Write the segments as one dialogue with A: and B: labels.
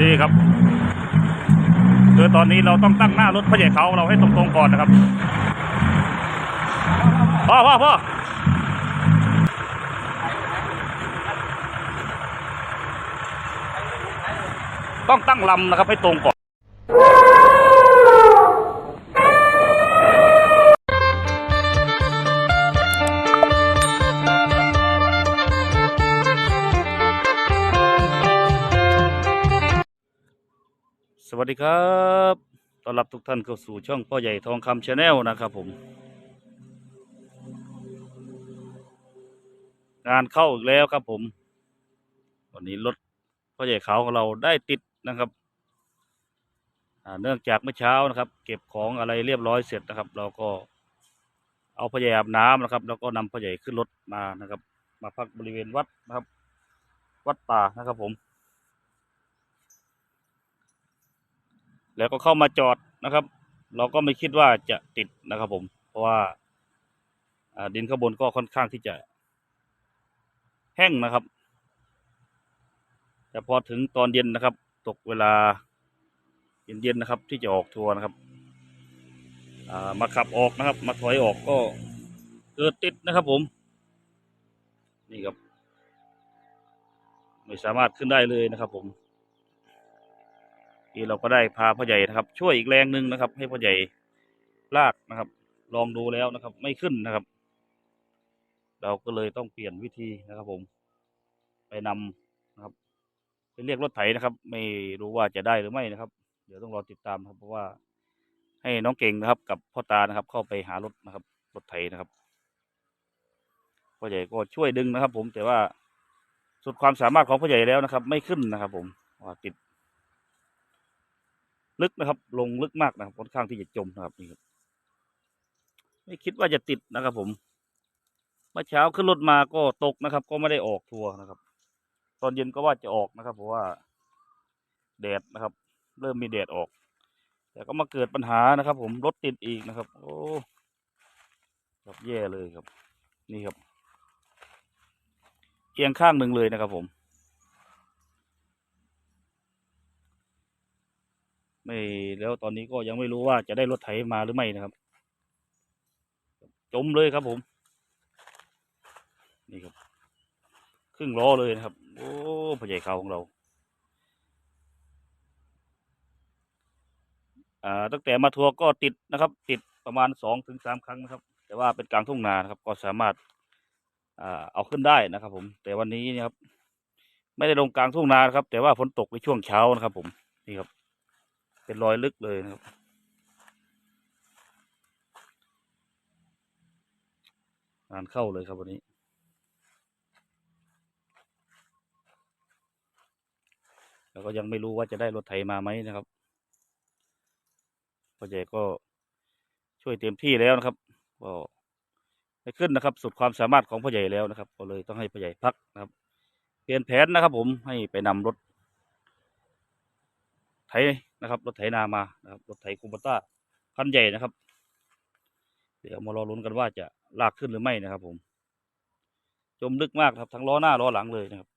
A: ดีครับคือตอนนี้เราต้องตั้งหน้ารถพระใหญ่เขาเราให้ตรงๆก่อนนะครับพ่อพ่อพ่อต้องตั้งลำนะครับให้ตรงก่อน วัสดีครับต้อนรับทุกท่านเข้าสู่ช่องพ่อใหญ่ทองคำชาแนลนะครับผม งานเข้าอีกแล้วครับผมวันนี้รถพ่อใหญ่ขาวของเราได้ติดนะครับเนื่องจากเมื่อเช้านะครับ เก็บของอะไรเรียบร้อยเสร็จนะครับ เราก็เอาพ่อใหญ่อาบน้ำนะครับ แล้วก็นำพ่อใหญ่ขึ้นรถมานะครับ มาพักบริเวณวัดนะครับ วัดป่านะครับผม แล้วก็เข้ามาจอดนะครับ เราก็ไม่คิดว่าจะติดนะครับผม เพราะว่าดินข้างบนก็ค่อนข้างที่จะ แห้งนะครับ แต่พอถึงตอนเย็นนะครับ ตกเวลาเย็นๆนะครับ ที่จะออกทัวร์นะครับมาขับออกนะครับ มาถอยออกก็เกิดติดนะครับผม นี่ครับ ไม่สามารถขึ้นได้เลยนะครับผม ที่เราก็ได้พาพ่อใหญ่นะครับ ช่วยอีกแรงหนึ่งนะครับ ให้พ่อใหญ่ลากนะครับ ลองดูแล้วนะครับ ไม่ขึ้นนะครับ เราก็เลยต้องเปลี่ยนวิธีนะครับ ผม ไปนำนะครับไปเรียกรถไถนะครับ ไม่รู้ว่าจะได้หรือไม่นะครับ เดี๋ยวต้องรอติดตามครับเพราะว่า ให้น้องเก่งนะครับ กับพ่อตานะครับ เข้าไปหารถนะครับรถไถนะครับพ่อใหญ่ก็ช่วยดึงนะครับ ผมแต่ว่าสุดความสามารถของพ่อใหญ่แล้วนะครับ ไม่ขึ้นนะครับ ผมว่าติด ลึกนะครับ ลงลึกมากนะครับค่อนข้างที่จะจมนะครับนี่ครับไม่คิดว่าจะติดนะครับ ผมเมื่อเช้าขึ้นรถมาก็ตกนะครับ ก็ไม่ได้ออกทัวร์นะครับ ตอนเย็นก็ว่าจะออกนะครับ เพราะว่าแดดนะครับ เริ่มมีแดดออก แต่ก็มาเกิดปัญหานะครับ ผมรถติดอีกนะครับ โอ้ครับแย่เลยครับ นี่ครับเอียงข้างหนึ่งเลยนะครับผม ไม่แล้วตอนนี้ก็ยังไม่รู้ว่าจะได้รถไถมาหรือไม่นะครับ จมเลยครับผม นี่ครับ ครึ่งล้อเลยนะครับ โอ้พระใหญ่เขาของเราอ่าตั้งแต่มาทัวร์ก็ติดนะครับ ติดประมาณสองถึงสามครั้งนะครับ แต่ว่าเป็นกลางทุ่งนานะครับ ก็สามารถอ่าเอาขึ้นได้นะครับ ผม แต่วันนี้นะครับ ไม่ได้ลงกลางทุ่งนานครับ แต่ว่าฝนตกในช่วงเช้านะครับ ผมนี่ครับ เป็นรอยลึกเลยนะครับ งานเข้าเลยครับวันนี้ แล้วก็ยังไม่รู้ว่าจะได้รถไถมาไหมนะครับพ่อใหญ่ก็ช่วยเต็มที่แล้วนะครับก็ไม่ขึ้นนะครับ สุดความสามารถของพ่อใหญ่แล้วนะครับ ก็เลยต้องให้พ่อใหญ่พักนะครับ เปลี่ยนแผนนะครับ ผมให้ไปนำรถไถ นะครับ รถไถนามานะครับ รถไถคูปต้าคันใหญ่นะครับ เดี๋ยวมารอลุ้นกันว่าจะลากขึ้นหรือไม่นะครับ ผม จมลึกมากครับทั้งล้อหน้าล้อหลังเลยนะครับ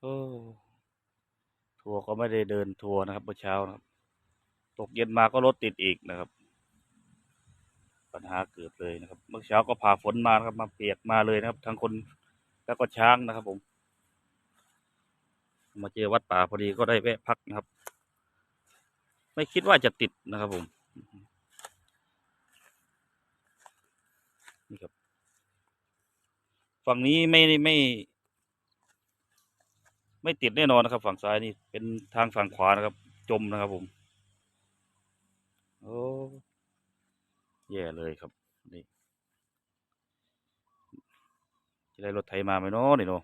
A: โอ้ทัวร์ก็ไม่ได้เดินทัวร์นะครับเมื่อเช้านะครับ ตกเย็นมาก็รถติดอีกนะครับ ปัญหาเกิดเลยนะครับ เมื่อเช้าก็ผ่าฝนมานะครับ มาเปียกมาเลยนะครับ ทั้งคนแล้วก็ช้างนะครับผม มาเจอวัดป่าพอดีก็ได้แวะพักนะครับ ไม่คิดว่าจะติดนะครับผม นี่ครับ ฝั่งนี้ไม่ไม่ ไม่ติดแน่นอนนะครับ ฝั่งซ้ายนี่เป็นทางฝั่งขวานะครับ จมนะครับผมโอ้แย่เลยครับ นี่จะได้รถไถมาไหมเนาะนี่เนาะ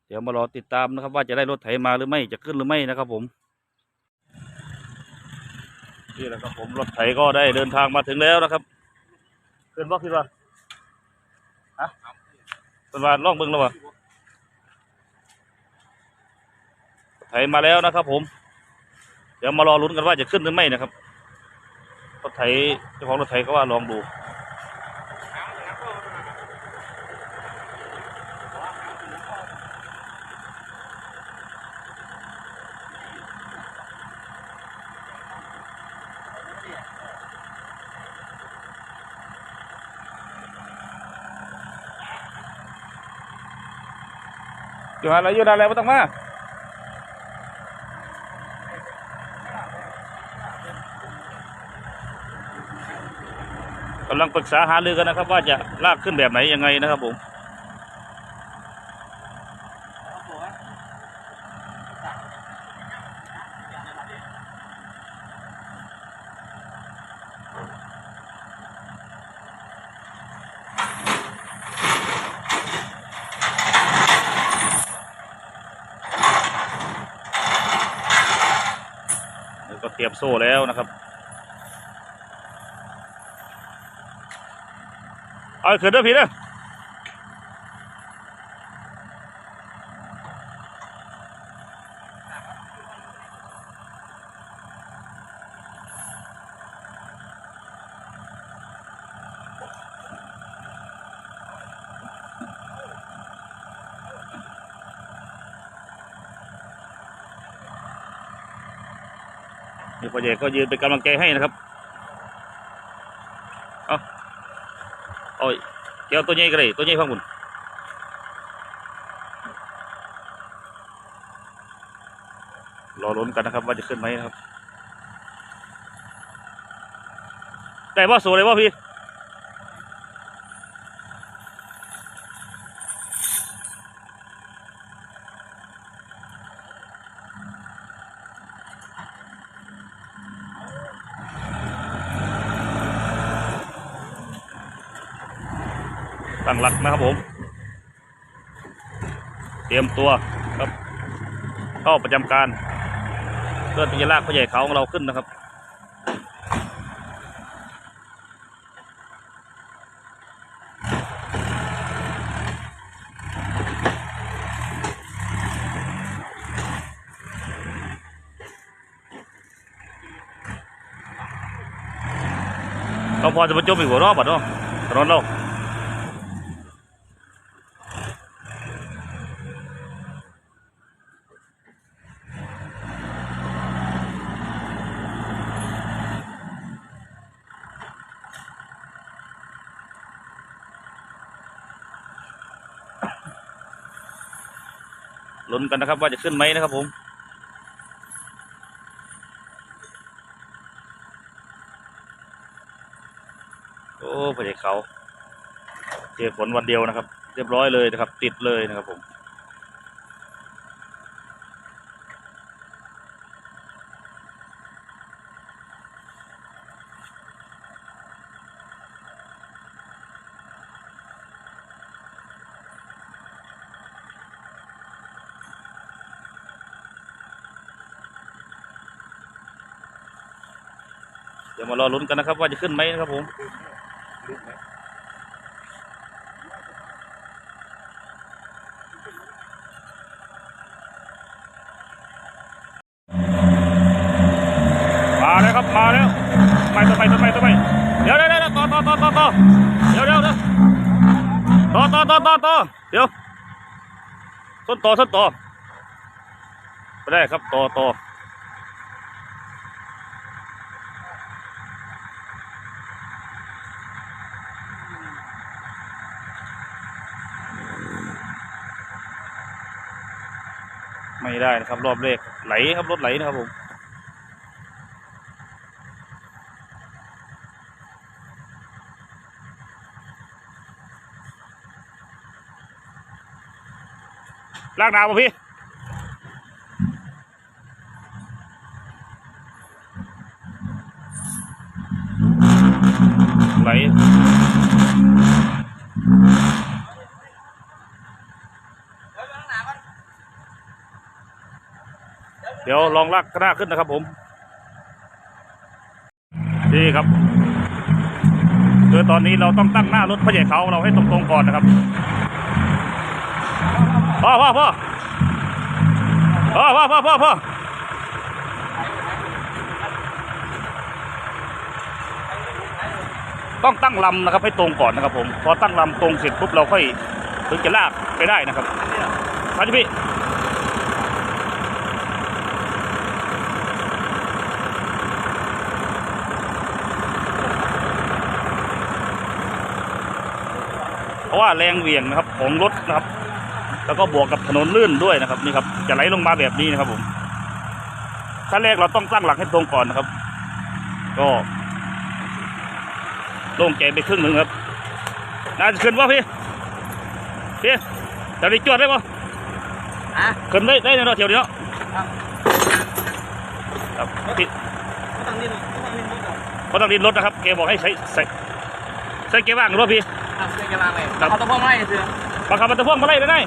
A: เดี๋ยวมารอติดตามนะครับ ว่าจะได้รถไถมาหรือไม่จะขึ้นหรือไม่นะครับ ผมนี่แหละครับผมรถไถก็ได้เดินทางมาถึงแล้วนะครับขึ้นว่ขึ้นว่าฮะเป็นว่าล่องเบิ้งแล้ววะไถมาแล้วนะครับ ผม เดี๋ยวมารอลุ้นกันว่าจะขึ้นหรือไม่นะครับรถไถเจ้าของรถไถก็ว่าลองดู อยู่อะไรอยู่อะไรไม่ต้องมากำลังปรึกษาหารือกันนะครับ ว่าจะลากขึ้นแบบไหนยังไงนะครับผม เทียบโซ่แล้วนะครับเอาขึ้นเด้อพี่เด้อ นี่พ่อใหญ่ก็ยืนเป็นกำลังใจให้นะครับ เอาเอาเกี่ยวตัวใหญ่ก็ได้ตัวใหญ่ฟังบุญรอลุ้นกันนะครับ ว่าจะขึ้นไหมนะครับ แต่ว่าสวยเลยว่าพี่ หลักนะครับผม เตรียมตัวครับ เข้าประจำการเพื่อที่จะลากพ่อใหญ่เขาของเราขึ้นนะครับเราพอจะมาจมอีกหัวรอบบัดเนาะถนนเรา นกันนะครับ ว่าจะขึ้นไหมนะครับผมโอ้พระเจ้าเขาเจอฝนวันเดียวนะครับ เรียบร้อยเลยนะครับ ติดเลยนะครับผม ดี๋ยวมารอลุ้นกันนะครับ ว่าจะขึ้นไหมนะครับผมมาแล้วครับมาแล้วไปต่อไปต่อไปต่อไปเดี๋ยวเดี๋ยวเดี๋ยวต่อต่อต่อต่อต่อเดี๋ยวเดี๋ยวเดี๋ยวต่อต่อต่อต่อต่อเดี๋ยวส้นต่อส้นต่อไปได้ครับต่อต่อ ไม่ได้นะครับ รอบเลขไหลครับรถไหลนะครับผมลากดาวป่ะพี่ เดี๋ยวลองลากกระด้าขึ้นนะครับผมดีครับคือตอนนี้เราต้องตั้งหน้ารถพระใหญ่เขาเราให้ตรงๆก่อนนะครับพ่อพ่อพ่อพ่อพ่อพ่อพ่อพ่อต้องตั้งลำนะครับให้ตรงก่อนนะครับผม พอตั้งลำตรงเสร็จปุ๊บเราค่อยถึงจะลากไปได้นะครับมาดิพี่เพราะ ว่าแรงเหวี่ยงนะครับของรถนะครับกแล้วก็บวกกับถนนลื่นด้วยนะครับนี่ครับ จะไหลลงมาแบบนี้นะครับผมขั้นแรกเราต้องตั้งหลักให้ตรงก่อนนะครับ ก็โล่งใจไปครึ่งหนึ่งครับน่าจะขึ้นวะพี่พี่จะได้จวดได้ปะ
B: อะ
A: ขึ้นได้ได้ในรถเที่ยวนี้เนาะ
B: ครับ
A: ครับพี่
B: ไม่ต้องดิ้นไม่ต้องดิ้นรถหรอก
A: เขาต้องดินรถนะครับแกบอกให้ใช้ใส่ใส่เกียร์ว่างรถพี่
B: อะเสื้อแกวางเลย
A: ครับ
B: เอาตะพ่วงไล่เสื้อ
A: บังคับมันจะพ่วงมาไล่ได้ไง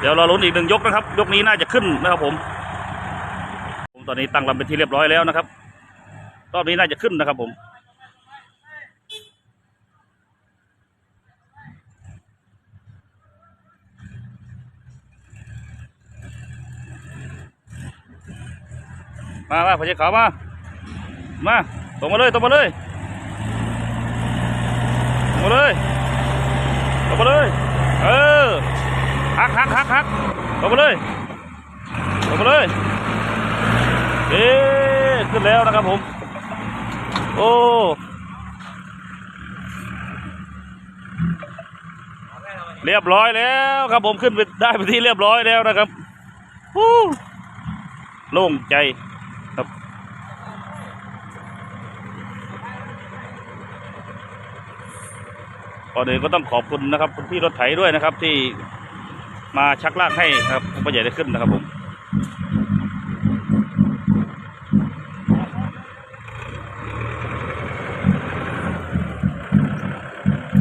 A: เดี๋ยวเราลุ้นอีกหนึ่งยกนะครับ ยกนี้น่าจะขึ้นนะครับผม ผมตอนนี้ตั้งลำเป็นที่เรียบร้อยแล้วนะครับ รอบนี้น่าจะขึ้นนะครับผม มามาพญาขาวมามาตรงมาเลยตรงมาเลยตรงมาเลยตรงมาเลยเออหักหักหักหักตรงมาเลยตรงมาเลยเอ๊ขึ้นแล้วนะครับผมโอ้เรียบร้อยแล้วครับผมขึ้นไปได้ไปที่เรียบร้อยแล้วนะครับฮู้โล่งใจครับ ก่อนอื่นก็ต้องขอบคุณนะครับคุณพี่รถไถด้วยนะครับ ที่มาชักลากให้ครับผมก็ใหญ่ได้ขึ้นนะครับผม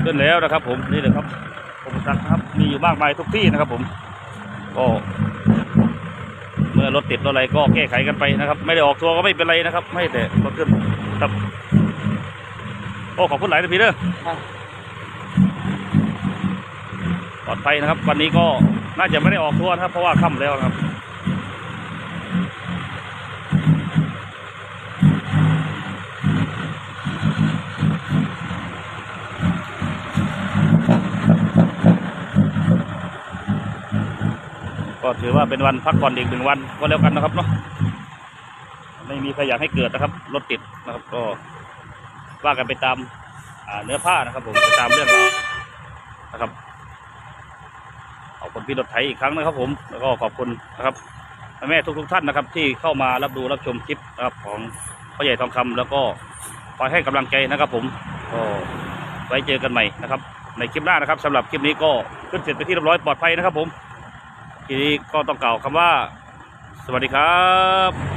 A: ขึ้นแล้วนะครับ ผมนี่เลยครับผมสักครับมีอยู่มากมายทุกที่นะครับ ผม ก็เมื่อรถติดรถอะไรก็แก้ไขกันไปนะครับ ไม่ได้ออกทัวร์ก็ไม่เป็นไรนะครับ ไม่แต่รถขึ้นครับโอ้ขอบคุณหลายนะพี่เด้อ
B: ครับ
A: ปลอดภัยนะครับ วันนี้ก็น่าจะไม่ได้ออกทัวร์นะครับ เพราะว่าค่ำแล้วครับก็ถือว่าเป็นวันพักผ่อนอีกหนึ่งวันก็แล้วกันนะครับเนาะไม่มีใครอยากให้เกิดนะครับรถติดนะครับ ก็ว่ากันไปตามเนื้อผ้านะครับผมไปตามเรื่องราวนะครับ ขอบคุณ พี่รถไถอีกครั้งนะครับ ผมแล้วก็ขอบคุณนะครับแม่ทุกๆท่านนะครับ ที่เข้ามารับดูรับชมคลิปนะครับของพ่อใหญ่ทองคำแล้วก็คอยให้กำลังใจนะครับ ผมก็ไว้เจอกันใหม่นะครับ ในคลิปหน้านะครับสำหรับคลิปนี้ก็ขึ้นเสร็จไปที่เรียบร้อยปลอดภัยนะครับ ผมทีนี้ก็ต้องกล่าวคำว่า สวัสดีครับ